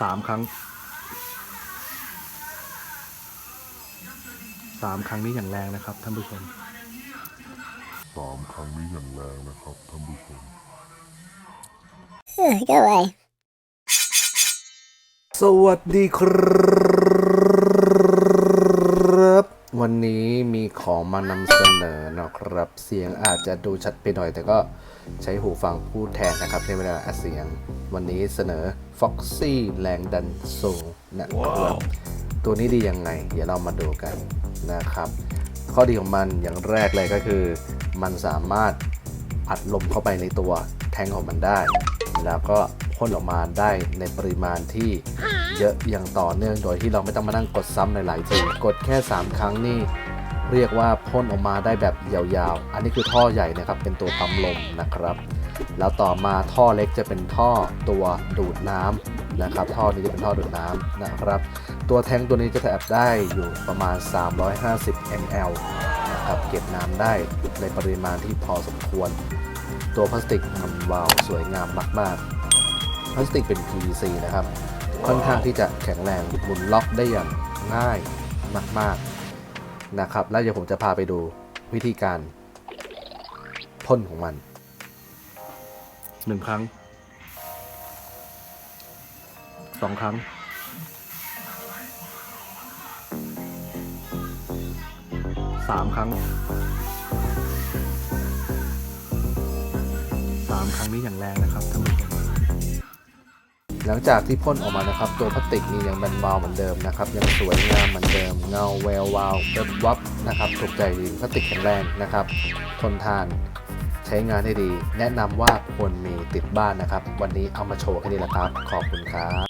สามครั้งสามครั้งนี้อย่างแรงนะครับท่านผู้ชมสามครั้งนี้อย่างแรงนะครับท่านผู้ชม Ugh, Go away. สวัสดีครับ วันนี้มี ของมานำเสนอนะครับ เสียงอาจจะดูชัดไปหน่อย แต่ก็ใช้หูฟังพูดแทนนะครับในเวลาอัดเสียง วันนี้เสนอ Foxy แรงดันสูงนะครับ ตัวนี้ดียังไง เดี๋ยวเรามาดูกันนะครับ ข้อดีของมันอย่างแรกเลยก็คือ มันสามารถอัดลมเข้าไปในตัวแทงของมันได้ แล้วก็พ่นออกมาได้ในปริมาณที่เยอะอย่างต่อเนื่องโดยที่เราไม่ต้องมานั่งกดซ้ำหลายๆทีกดแค่ 3 ครั้งนี่ เรียกว่าพ่นออกมาได้แบบยาวๆ อันนี้คือท่อใหญ่นะครับเป็นตัวปั๊มลมนะครับ แล้วต่อมาท่อเล็กจะเป็นท่อตัวดูดน้ำนะครับ ท่อนี้จะเป็นท่อดูดน้ำนะครับ ตัวแทงตัวนี้จะแอบได้อยู่ประมาณ 350 ml นะครับเก็บน้ำได้ในปริมาณที่พอสมควร ตัวพลาสติกมันวาวสวยงามมากๆพลาสติกเป็น PVC นะครับ ค่อนข้างที่จะแข็งแรงหมุนล็อกได้อย่างง่ายมากๆ นะครับ แล้วเดี๋ยวผมจะพาไปดูวิธีการพ่นของมันหนึ่งครั้งสองครั้งสามครั้งสามครั้งนี้อย่างแรงนะครับท่านผู้ชม หลังจากที่พ่นออกมานะครับ ตัวพลาสติกนี่ยังเป็นวาวเหมือนเดิมนะครับ ยังสวยงามเหมือนเดิม เงาแวววาวเว็บวับนะครับถูกใจดีพลาสติกแข็งแรงนะครับ ทนทานใช้งานได้ดี แนะนำว่าควรมีติดบ้านนะครับ วันนี้เอามาโชว์แค่นี้แหละครับ ขอบคุณครับ